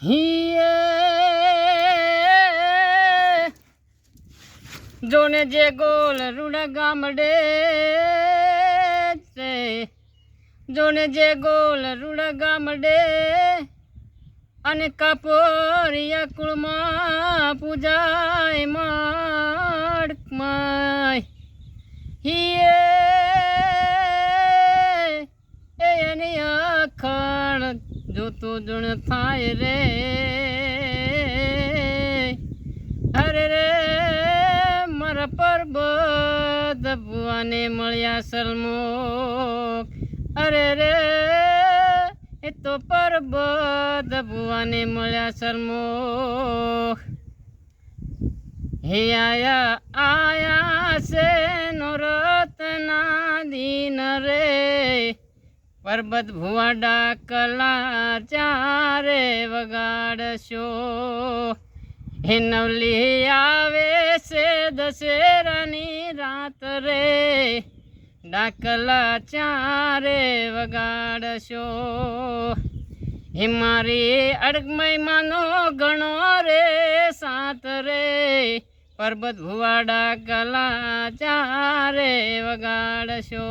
હિયે જોને જે ગોલ રૂડા ગામડે છે જોને જે ગોલ રૂડા ગામડે અને કપોરિયા કુળમાં પૂજાય માડકમાય હિયે એ અખણ જોતું જણ થાય રે, અરે રે, મારા પરબત ભુવાને મળ્યા સલમો અરે રે, એ તો પરબત ભુવાને મળ્યા સલમો હે આયા આયા છે નો રતના દિન રે. પર્વત ભુવાડા કલા ચારે વગાડશો હે નવલી આવે છે દશેરાની રાત રે. ડાકલા ચારે વગાડશો હે મારી અડગમય માનો ગણો રે સાત રે. પર્વત ભુવાડા કલા ચારે વગાડશો